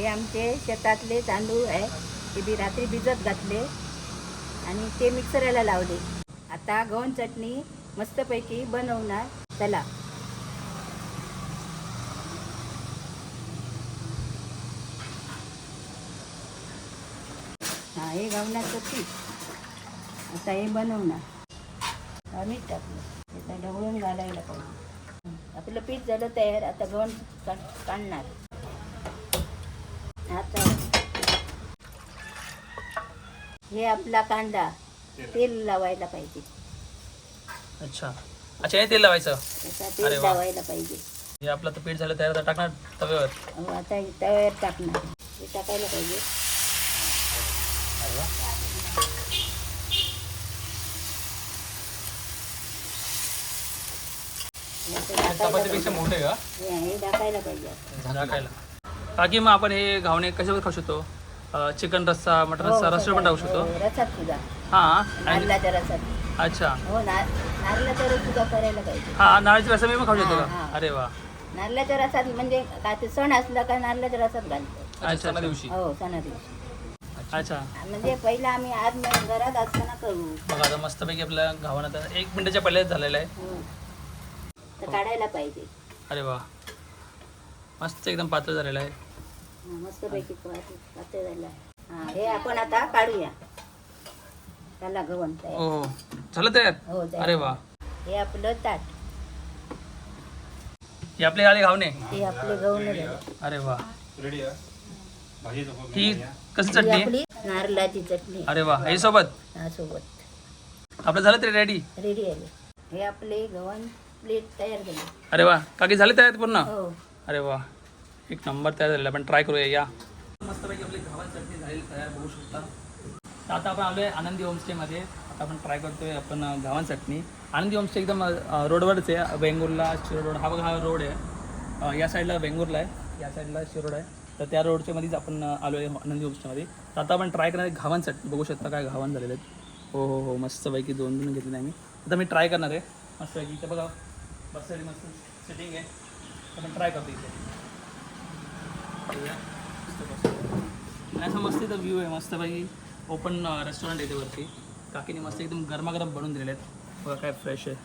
हे आमचे शेतातले तांदूळ आहे. ते बी रात्री भिजत घातले आणि ते मिक्सरला लावले. आता गव्हाण चटणी मस्तपैकी बनवणार. चला. हा हे गव्हाचं पीठ. आता हे बनवणार. मीठ टाकलं. आता ढवळून घालायला पाहिजे. आपलं पीठ झालं तयार. आता गव्हाण काढणार आता हे आपला कांदा तेल. लावायला पाहिजे. अच्छा. अच्छा हे तेल लावायचं? अरे तेल वा. लावायला पाहिजे. हे आपलं तर पीठ झालं तयार आता टाकणार तव्यावर? अहो, आता हे तव्यावर टाकणार. हे टाकायला पाहिजे. अरे वा. हे असं हे टाकायला चपातीपेक्षा पाहिजे. मोठे का? हे हे टाकायला पाहिजे. टाकायला. काकी मग आपण हे घावणे कशावर खाऊ शकतो? चिकन रस्सा मटन रस्सा हो, रस्सा पण टाकू शकतो. हो, रसात सुद्धा. हां आणि नारळाच्या रसात अच्छा. हो ना नारळाच्या रस सुद्धा करायला पाहिजे. हा नारळाची रस्सा मी पण खाऊ शकतो हा, का? हा. अरे वा. नारळाच्या रसात म्हणजे काय ते सण असला का नारळाच्या रसात घालतो. अच्छा दिवशी. हो सणा दिवशी अच्छा. म्हणजे पहिला आम्ही आज म- घरात असताना करू. बघा आता मस्तपैकी आपल्या घावण आता एक मिनिटाच्या पहिलेच झालेलं आहे. हं. तर काढायला पाहिजे. अरे वा. मस्त एकदम पातळ झालेलं आहे. हं, पातळ झालं हा. हे आपण आता काढूया. त्याला तयार. हो हो. झालं तयार? हो तयार. अरे वा. हे आपलं ताट. हे आपले आले घावणे? हे आपले गव्हाण झाले. अरे वा. रेडी आहे? भाजी नको ही कशी ही चटणी? आपली नारळाची चटणी. अरे वा. हे सोबत? हा सोबत. आपलं झालं तरी रेडी रेडी आले हे आपले गव्हाण प्लेट तयार झाले. अरे वा. काकी झाले तयार पूर्ण? हो. अरे वा. एक नंबर तयार झालेला आपण ट्राय करूया या. मस्तपैकी आपली घावन चटणी झाली तयार बघू शकता. तर आता आपण आलो आहे आनंदी होमस्टेमध्ये आता आपण ट्राय करतोय आपण अं, चटणी. आनंदी होमस्टे एकदम रोडवरच आहे. वेंगुर्ला शिरोड रोड हा बघा हा रोड आहे. या साईडला वेंगुर्ला आहे. या साईडला शिरोड आहे. तर त्या रोडच्या मध्येच आपण आलो आहे आनंदी होमस्टेमध्ये तर आता आपण ट्राय करणार आहे घावन चटणी. बघू शकता काय घावन झालेले आहेत. हो हो हो मस्तपैकी दोन दोन घेतले आम्ही आता मी ट्राय करणार आहे. मस्तपैकी इथं बघा. बस मस्त सेटिंग आहे. आपण ट्राय करतो इथे. आणि असं मस्त इथं व्ह्यू आहे. मस्तपैकी ओपन रेस्टॉरंट येते वरती. काकीने मस्त एकदम गरमागरम बनवून दिलेले आहेत. बघा काय फ्रेश आहे.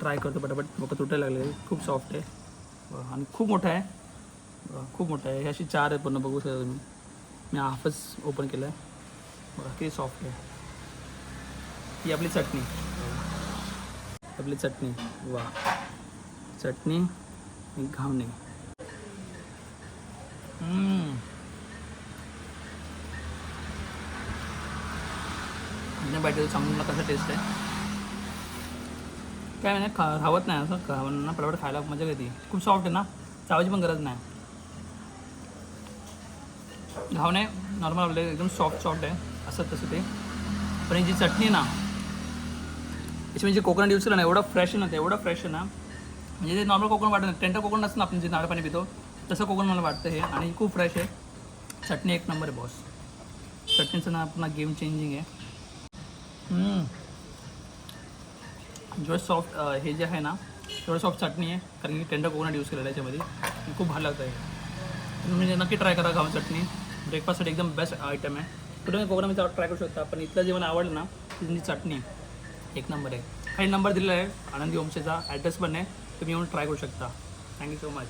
ट्राय करतो पटापट. बघा तुटायला लागले. खूप सॉफ्ट आहे. बघा, आणि खूप मोठं आहे. बघा, खूप मोठं आहे. हे अशी चार आहे पूर्ण. बघू शकता तुम्ही. मी हाफच ओपन केलं आहे बघा किती सॉफ्ट आहे. ही आपली चटणी. आपली चटणी. वा चटणी आणि घावणे. पाहिजे सांगून मला कसं टेस्ट आहे. काय नाही खा खावत नाही असं खावं पटापट खायला मजा येते. खूप सॉफ्ट आहे ना चावायची पण गरज नाही. घावणे नॉर्मल आपले एकदम सॉफ्ट सॉफ्ट आहे असं तसं ते. पण ही जी चटणी ना याची म्हणजे कोकणात यूज केलं ना एवढं फ्रेश आहे ना ते एवढं फ्रेश आहे ना म्हणजे ते नॉर्मल कोकण वाटत नाही टेंटर कोकण नसतं ना आपण जे नारळ पाणी पितो तसं कोकण मला वाटतं हे. आणि खूप फ्रेश आहे. चटणी एक नंबर आहे बॉस चटणीचं ना पुन्हा गेम चेंजिंग आहे. जेवढं सॉफ्ट हे जे आहे ना तेवढं सॉफ्ट चटणी आहे कारण की टेंडर कोकोनट यूज केलेलं आहे त्याच्यामध्ये खूप भारी लागतं आहे तुम्ही म्हणजे नक्की ट्राय करा गावून चटणी. ब्रेकफास्टसाठी एकदम बेस्ट आयटम आहे. कुठे तुम्ही कोकणामध्ये ट्राय करू शकता पण इथलं जे मला आवडलं ना तिथली म्हणजे चटणी. एक नंबर आहे. काही नंबर दिलेला आहे आनंदी ओमशेचा ॲड्रेस पण आहे. तुम्ही येऊन ट्राय करू शकता. Thank you so much